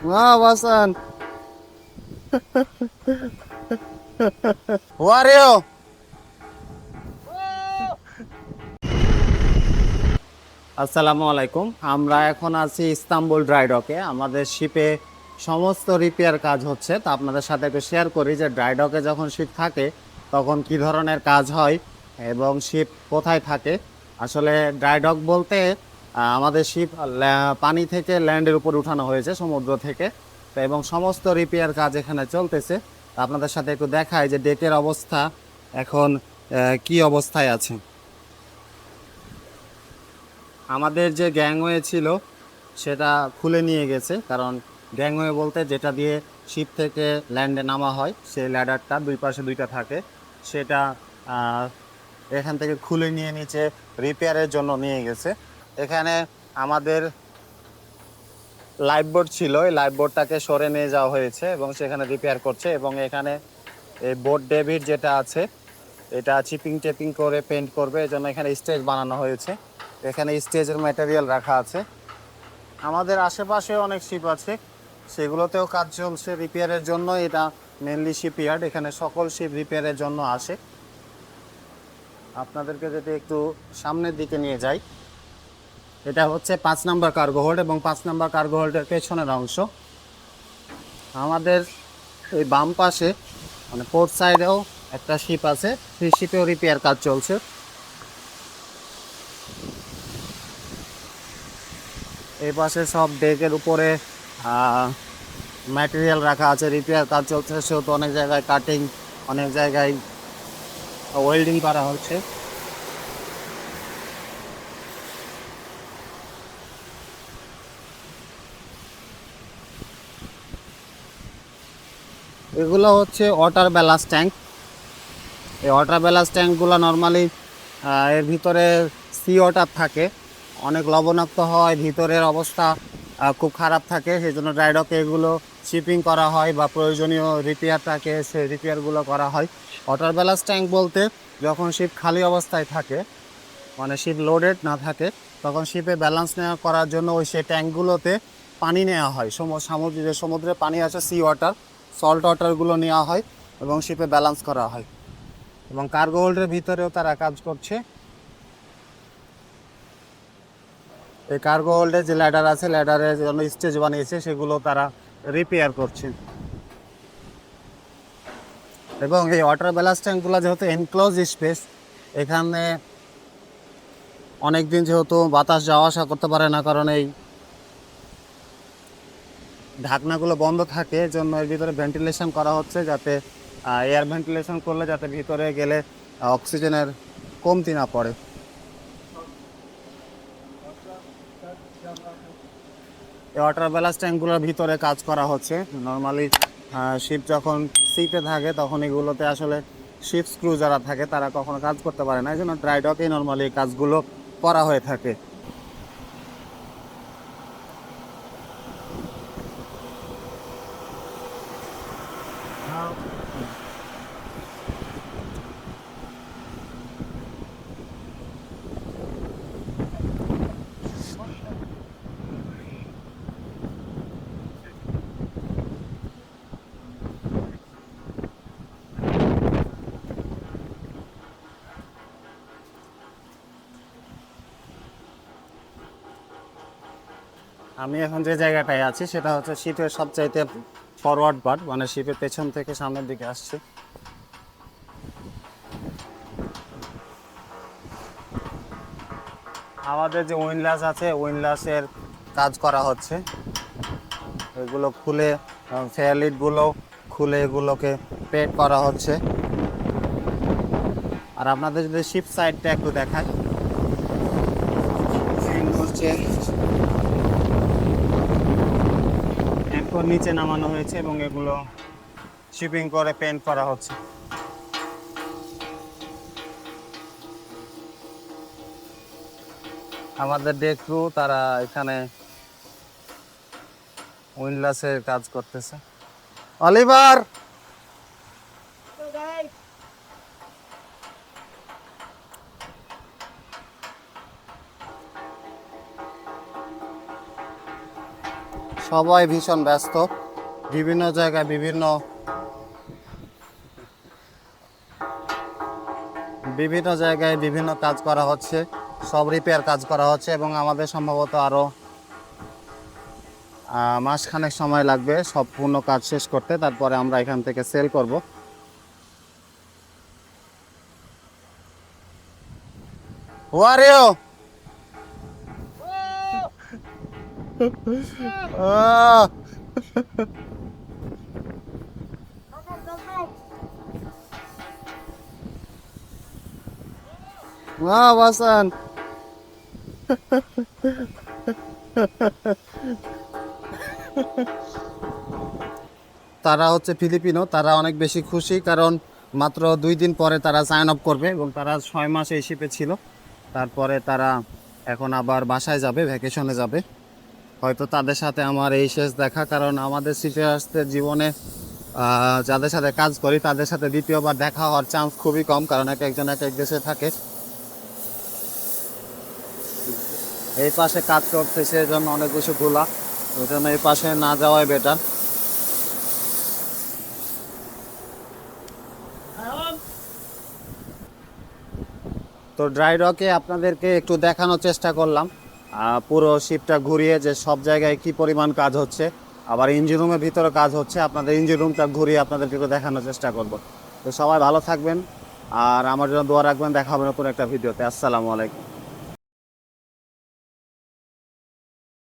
Wow, Hasan. Who are you? আসসালামু আলাইকুম আমরা এখন আছি ইস্তাম্বুল ড্রাইডকে আমাদের শিপে সমস্ত রিপেয়ার কাজ হচ্ছে তা আপনাদের সাথে একটু শেয়ার করি যে ড্রাইডকে যখন শিপ থাকে তখন কি ধরনের কাজ হয় এবং শিপ কোথায় থাকে আসলে ড্রাইডক বলতে আমাদের শিপ পানি থেকে ল্যান্ডের উপর উঠানো হয়েছে, সমুদ্র থেকে। তো এবং সমস্ত রিপেয়ার কাজ এখানে চলতেছে। আপনাদের সাথে একটু দেখায় যে ডেকের অবস্থা, এখন কি অবস্থায় আছে। আমাদের যে গ্যাংওয়ে ছিল, সেটা খুলে নিয়ে গেছে। কারণ গ্যাংওয়ে বলতে যেটা দিয়ে শিপ থেকে ল্যান্ডে নামা হয়, সেই ল্যাডারটা দুই পাশে দুইটা থাকে। সেটা এখান থেকে খুলে নিয়ে নিচে রিপেয়ারের জন্য নিয়ে গেছে। এখানে আমাদের লাইফ বোর্ড ছিল। এই লাইফ বোর্ডটাকে সরে নিয়ে যাওয়া হয়েছে এবং সেখানে রিপেয়ার করছে এবং এখানে এই বোর্ড ডেভিড যেটা আছে, এটা চিপিং টেপিং করে পেন্ট করবে। এই জন্য এখানে স্টেজ বানানো হয়েছে। এখানে স্টেজের ম্যাটেরিয়াল রাখা আছে। আমাদের আশেপাশে অনেক শিপ আছে। সেগুলোতেও কাজ চলছে রিপেয়ারের জন্য। এটা মেনলি শিপইয়ার্ড এখানে সকল শিপ রিপেয়ারের জন্য আসে। আপনাদেরকে যদি একটু সামনের দিকে নিয়ে যাই। এটা হচ্ছে পাঁচ নাম্বার কার্গো হোল্ড এবং পাঁচ নাম্বার কার্গো হোল্ডের পেছনের অংশ। আমাদের এই বাম পাশে মানে পোর্ট সাইডেও একটা শিপ আছে, সেই শিপেও রিপেয়ার কাজ চলছে। এই পাশে সব ডেকের উপরে ম্যাটেরিয়াল রাখা আছে রিপেয়ার কাজ চলছে। সেহেতু অনেক জায়গায় কাটিং অনেক জায়গায় ওয়েল্ডিং করা হচ্ছে। এগুলো হচ্ছে ওয়াটার ব্যালান্স ট্যাঙ্ক এই ওয়াটার ব্যালান্স ট্যাঙ্কগুলো নর্মালি এর ভিতরে সি ওয়াটার থাকে। অনেক লবণাক্ত হয়, ভিতরের অবস্থা খুব খারাপ থাকে। সেই জন্য ড্রাইডকে এগুলো শিপিং করা হয় বা প্রয়োজনীয় রিপেয়ার থাকে সেই রিপেয়ারগুলো করা হয়। ওয়াটার ব্যালান্স ট্যাঙ্ক বলতে যখন শিপ খালি অবস্থায় থাকে মানে শিপ লোডেড না থাকে, তখন শিপে ব্যালেন্স নেওয়া করার জন্য ওই সেই ট্যাঙ্কগুলোতে পানি নেওয়া হয়। সম- সামুদ্রিক যে সমুদ্রে পানি আছে সি ওয়াটার সল্ট ওয়াটারগুলো নেওয়া হয় এবং শিপে ব্যালেন্স করা হয়। এবং কার্গো হোল্ডের ভিতরেও তারা কাজ করছে। এই কার্গো হোল্ডে যে ল্যাডার আছে ল্যাডারের জন্য স্টেজ বানিয়েছে, সেগুলো তারা রিপেয়ার করছে। এবং এই ওয়াটার ব্যালান্স ট্যাঙ্কগুলো যেহেতু এনক্লোজ স্পেস এখানে অনেক দিন যেহেতু বাতাস যাওয়া আসা করতে পারে না, কারণ এই ঢাকনাগুলো বন্ধ থাকে এর জন্য এর ভিতরে ভেন্টিলেশন করা হচ্ছে যাতে এয়ার ভেন্টিলেশন করলে যাতে ভিতরে গেলে অক্সিজেনের কমতি না পড়ে। এই ওয়াটার ব্যালান্স ট্যাঙ্কগুলোর ভিতরে কাজ করা হচ্ছে। নর্মালি শিপ যখন সিটে থাকে, তখন এগুলোতে আসলে শিপ স্ক্রু যারা থাকে, তারা কখনো কাজ করতে পারে না। এই জন্য ড্রাইডকেই নর্মালি কাজগুলো করা হয়ে থাকে। আমি এখন যে জায়গাটায় আছি, সেটা হচ্ছে শিপের সবচাইতে ফরওয়ার্ড পার্ট মানে শিপের পেছন থেকে সামনের দিকে আসছে। আমাদের যে উইনলাস আছে উইনলাসের কাজ করা হচ্ছে। এগুলো খুলে ফেয়ারলিটগুলো খুলে এগুলোকে পেট করা হচ্ছে। আর আপনাদের যদি শিপ সাইডটা একটু দেখায় হচ্ছে এখন নিচে নামানো হয়েছে এবং এগুলো শিপিং করে পেন্ট করা হচ্ছে। আমাদের ডেক্রু তারা এখানে উইন্ডলাসের কাজ করতেছে। অলিভার সবাই ভীষণ ব্যস্ত। বিভিন্ন জায়গায় বিভিন্ন বিভিন্ন জায়গায় বিভিন্ন কাজ করা হচ্ছে, সব রিপেয়ার কাজ করা হচ্ছে এবং আমাদের সম্ভবত আরও মাসখানেক সময় লাগবে সম্পূর্ণ কাজ শেষ করতে, তারপরে আমরা এখান থেকে সেল করব। Who are Ah. Wow, Wasan. তারা হচ্ছে ফিলিপিনো তারা অনেক বেশি খুশি কারণ মাত্র দুই দিন পরে তারা সাইন আপ করবে এবং তারা ছয় মাস এই শিপে ছিল তারপরে তারা এখন আবার বাসায় যাবে ভ্যাকেশনে যাবে হয়তো তাদের সাথে আমার এই শেষ দেখা, কারণ আমাদের শিপে আসতে জীবনে যাদের সাথে কাজ করি তাদের সাথে দ্বিতীয়বার দেখা হওয়ার চান্স খুবই কম, কারণ এক একজন এক এক দেশে থাকে। এই পাশে কাজ করতে সেই জন্য অনেক কিছু খোলা ওই জন্য এই পাশে না যাওয়াই বেটার তো ড্রাই রকে আপনাদেরকে একটু দেখানোর চেষ্টা করলাম। পুরো শিপটা ঘুরিয়ে যে সব জায়গায় কি পরিমাণ কাজ হচ্ছে, আবার ইঞ্জিন রুমের ভিতরে কাজ হচ্ছে, আপনাদের ইঞ্জিন রুমটা ঘুরিয়ে আপনাদেরকে একটু দেখানোর চেষ্টা করব। তো সবাই ভালো থাকবেন, আর আমার জন্য দোয়া রাখবেন, দেখা হবে নতুন একটা ভিডিওতে। আসসালামু আলাইকুম।